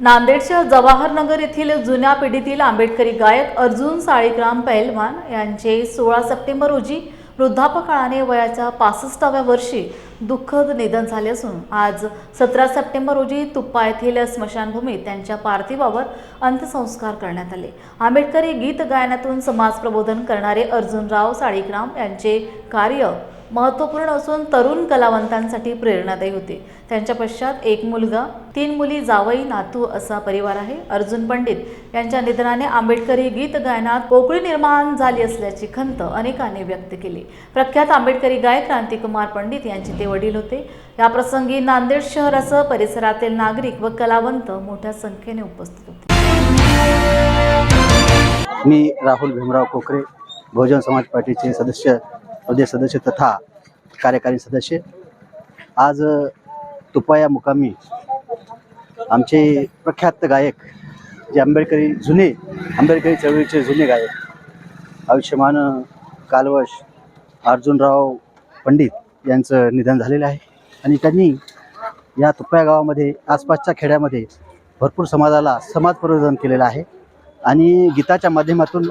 नांदेडच्या जवाहरनगर येथील जुन्या पिढीतील आंबेडकरी गायक अर्जुन साळीग्राम पैलवान यांचे सोळा सप्टेंबर रोजी वृद्धापकाळाने वयाच्या पासष्टाव्या वर्षी दुःखद निधन झाले असून आज सतरा सप्टेंबर रोजी तुप्पा येथील स्मशानभूमीत त्यांच्या पार्थिवावर अंत्यसंस्कार करण्यात आले. आंबेडकरी गीत गायनातून समाज प्रबोधन करणारे अर्जुनराव साळीग्राम यांचे कार्य महत्त्वपूर्ण असून तरुण कलावंतांसाठी प्रेरणादायी होते. त्यांच्या पश्चात एक मुलगा तीन मुली जावई नातू असा परिवार आहे. अर्जुन पंडित यांच्या निधनाने आंबेडकरी गीत गायनात पोकळी निर्माण झाली असल्याची खंत अनेकांनी व्यक्त केली. प्रख्यात आंबेडकरी गायक क्रांतिकुमार पंडित यांचे ते वडील होते. या प्रसंगी नांदेड शहरासह परिसरातील नागरिक व कलावंत मोठ्या संख्येने उपस्थित होते. मी राहुल भीमराव कोकरे बहुजन समाज पार्टीचे सदस्य प्रदेश सदस्य तथा कार्यकारी सदस्य. आज तुपाया मुकामी आमचे प्रख्यात गायक जे आंबेडकरी जुने आंबेडकरी चळवळीचे जुने गायक आयुष्यमान कालवश अर्जुनराव पंडित यांचं निधन झालेलं आहे. आणि त्यांनी या तुपा गावामध्ये आसपासच्या खेड्यामध्ये भरपूर समाजाला समाज प्रबोधन केलेलं आहे. आणि गीताच्या माध्यमातून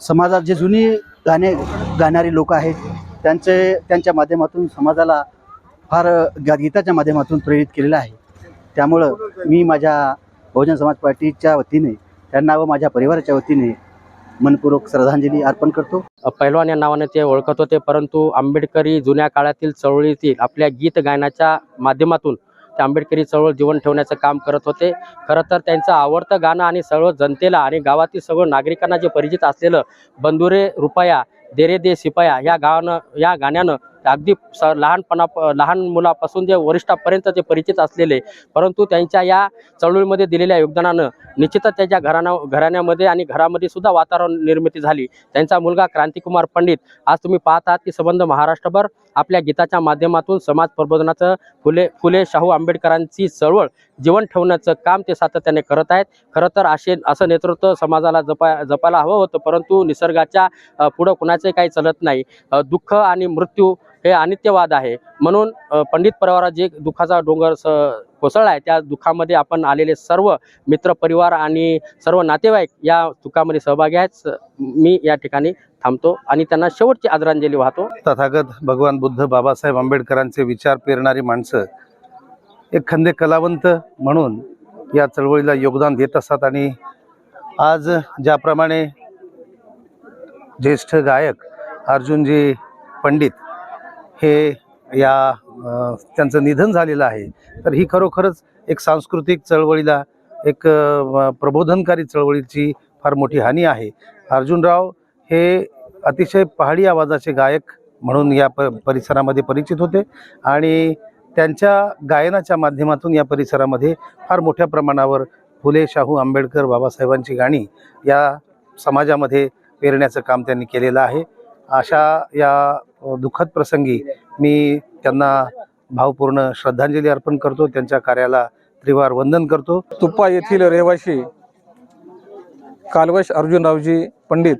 समाजात जे जुनी गाणे गाणारी लोक आहेत. त्यांचे त्यांच्या माध्यमातून समाजाला फार गा- गीताच्या माध्यमातून प्रेरित केलेलं आहे. त्यामुळं मी माझ्या बहुजन समाज पार्टीच्या वतीने त्यांना व माझ्या परिवाराच्या वतीने मनपूर्वक श्रद्धांजली अर्पण करतो. पैलवान या नावाने ते ओळखत होते परंतु आंबेडकरी जुन्या काळातील चळवळीतील आपल्या गीत गायनाच्या माध्यमातून ते आंबेडकरी चळवळ जीवन ठेवण्याचं काम करत होते. खरं तर त्यांचं आवडतं गाणं आणि सर्व जनतेला आणि गावातील सर्व नागरिकांना जे परिचित असलेलं बंधुरे रुपया देरे दे सिपाया या गाणं या गाण्यानं अगदी स लहानपणा लहान मुलापासून जे वरिष्ठापर्यंत ते परिचित असलेले परंतु त्यांच्या या चळवळीमध्ये दिलेल्या योगदानानं निश्चितच त्यांच्या घराणा घराण्यामध्ये आणि घरामध्ये सुद्धा वातावरण निर्मिती झाली. त्यांचा मुलगा क्रांतिकुमार पंडित आज तुम्ही पाहत आहात की संबंध महाराष्ट्रभर आपल्या गीताच्या माध्यमातून समाज प्रबोधनाचं फुले फुले शाहू आंबेडकरांची चळवळ जीवन ठेवण्याचं काम ते सातत्याने करत आहेत. खरं तर असे असं नेतृत्व समाजाला जपा जपायला हवं होतं परंतु निसर्गाच्या पुढं कुणाचे काही चलत नाही. दुःख आणि मृत्यू हे अनित्यवाद आहे. म्हणून पंडित परिवारात जे दुःखाचा डोंगर स कोसळला आहे त्या दुःखामध्ये आपण आलेले सर्व मित्र परिवार आणि सर्व नातेवाईक या दुःखामध्ये सहभागी आहेत. मी या ठिकाणी थांबतो आणि त्यांना शेवटची आदरांजली वाहतो. तथागत भगवान बुद्ध बाबासाहेब आंबेडकरांचे विचार पेरणारी माणसं एक खंदे कलावंत म्हणून या चळवळीला योगदान देत असतात आणि आज ज्याप्रमाणे ज्येष्ठ गायक अर्जुनजी पंडित हे या त्यांचं निधन झालेलं आहे तर ही खरोखरच एक सांस्कृतिक चळवळीला एक प्रबोधनकारी चळवळीची फार मोठी हानी आहे. अर्जुनराव हे अतिशय पहाडी आवाजाचे गायक म्हणून या प परिसरामध्ये परिचित होते आणि त्यांच्या गायनाच्या माध्यमातून या परिसरामध्ये फार मोठ्या प्रमाणावर फुले शाहू आंबेडकर बाबासाहेबांची गाणी या समाजामध्ये पेरण्याचं काम त्यांनी केलेलं आहे. अशा या दुःखद प्रसंगी मी त्यांना भावपूर्ण श्रद्धांजली अर्पण करतो. त्यांच्या कार्याला त्रिवार वंदन करतो. तुप्पा येथील रहिवाशी कालवश अर्जुनरावजी पंडित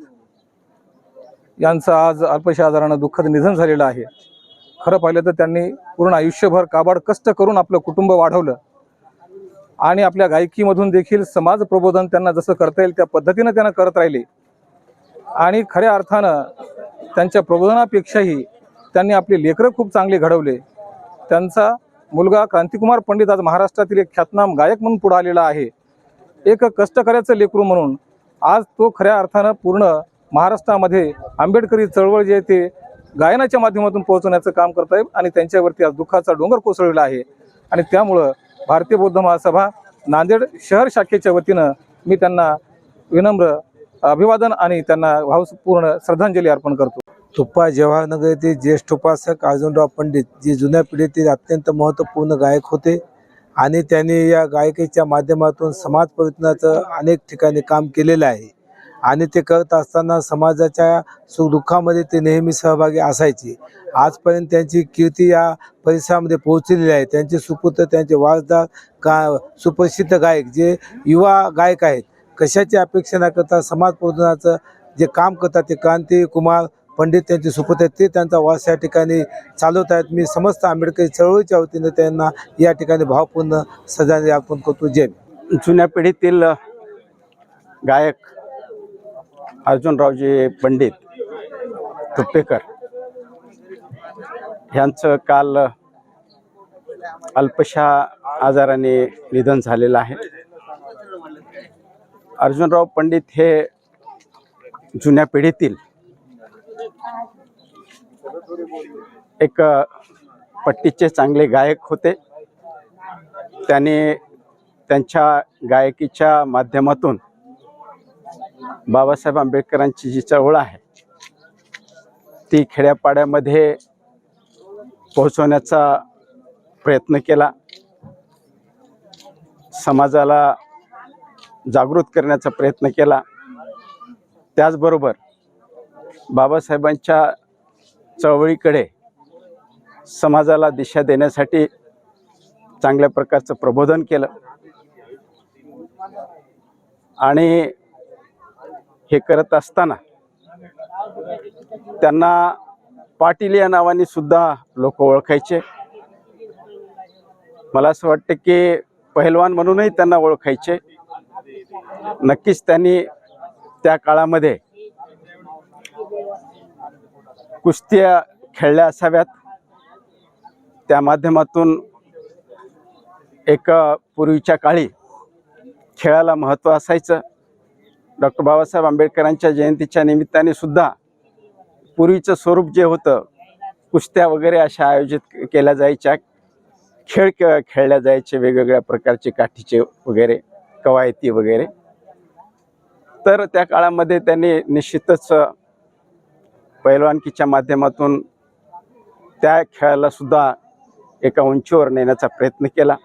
यांचं आज अल्पशा आजारानं दुःखद निधन झालेलं आहे. खरं पाहिलं तर त्यांनी पूर्ण आयुष्यभर काबाड कष्ट करून आपलं कुटुंब वाढवलं. आणि आपल्या गायकीमधून देखील समाज प्रबोधन त्यांना जसं करता येईल त्या पद्धतीनं त्यांना करत राहिले. आणि खऱ्या अर्थानं त्यांच्या प्रबोधनापेक्षाही त्यांनी आपले लेकरं खूप चांगले घडवले. त्यांचा मुलगा क्रांतिकुमार पंडित आज महाराष्ट्रातील एक ख्यातनाम गायक म्हणून पुढे आलेला आहे. एक कष्टकऱ्याचं लेकरू म्हणून आज तो खऱ्या अर्थानं पूर्ण महाराष्ट्रामध्ये आंबेडकरी चळवळ जे आहे ते गायनाच्या माध्यमातून पोहोचवण्याचं काम करत आहे आणि त्यांच्यावरती आज दुःखाचा डोंगर कोसळलेला आहे. आणि त्यामुळं भारतीय बौद्ध महासभा नांदेड शहर शाखेच्या वतीनं मी त्यांना विनम्र अभिवादन आणि त्यांना भावपूर्ण श्रद्धांजली अर्पण करतो. तुप्पा जवाहरनगर येथील ज्येष्ठ उपासक अर्जुनराव पंडित जे जुन्या पिढीतील अत्यंत महत्त्वपूर्ण गायक होते आणि त्यांनी या गायकीच्या माध्यमातून समाज प्रयत्नाचं अनेक ठिकाणी काम केलेलं आहे. आणि ते करत असताना समाजाच्या सुखदुःखामध्ये ते नेहमी सहभागी असायचे. आजपर्यंत त्यांची कीर्ती या परिसरामध्ये पोहोचलेली आहे. त्यांचे सुपुत्र त्यांचे वारसदार का सुप्रसिद्ध गायक जे युवा गायक आहेत कशाची अपेक्षा न करता समाज प्रबोधनाचं जे काम करतात ते क्रांती कुमार पंडित त्यांचे सुपुत्र आहेत ते त्यांचा वास या ठिकाणी चालवत आहेत. मी समस्त आंबेडकरी चळवळीच्या वतीनं त्यांना या ठिकाणी भावपूर्ण श्रद्धांजली अर्पण करतो. जय जुन्या पिढीतील गायक अर्जुनरावजी पंडित तुप्पेकर ह्यांचं काल अल्पशा आजाराने निधन झालेलं आहे. अर्जुनराव पंडित हे जुन्या पिढीतील एक पट्टीचे चांगले गायक होते. त्याने त्यांच्या गायकीच्या माध्यमातून बाबासाहेब आंबेडकरांची जी चळवळ आहे ती खेड्यापाड्यामध्ये पोहोचवण्याचा प्रयत्न केला. समाजाला जागृत करण्याचा प्रयत्न केला. त्याचबरोबर बाबासाहेबांच्या चळवळीकडे समाजाला दिशा देण्यासाठी चांगल्या प्रकारचं प्रबोधन केलं. आणि हे करत असताना त्यांना पाटील या नावाने सुद्धा लोक ओळखायचे. मला असं वाटतं की पहिलवान म्हणूनही त्यांना ओळखायचे. नक्कीच त्यांनी त्या काळामध्ये कुस्त्या खेळल्या असाव्यात. त्या माध्यमातून एक पूर्वीच्या काळी खेळाला महत्त्व असायचं. डॉक्टर बाबासाहेब आंबेडकरांच्या जयंतीच्या निमित्ताने सुद्धा पूर्वीचं स्वरूप जे होतं कुस्त्या वगैरे अशा आयोजित केल्या जायच्या. खेळ खेळल्या जायचे वेगवेगळ्या प्रकारचे काठीचे वगैरे कवायती वगैरे. तर त्या काळामध्ये त्यांनी निश्चितच पैलवानकीच्या माध्यमातून त्या खेळाला सुद्धा एका उंचीवर नेण्याचा प्रयत्न केला.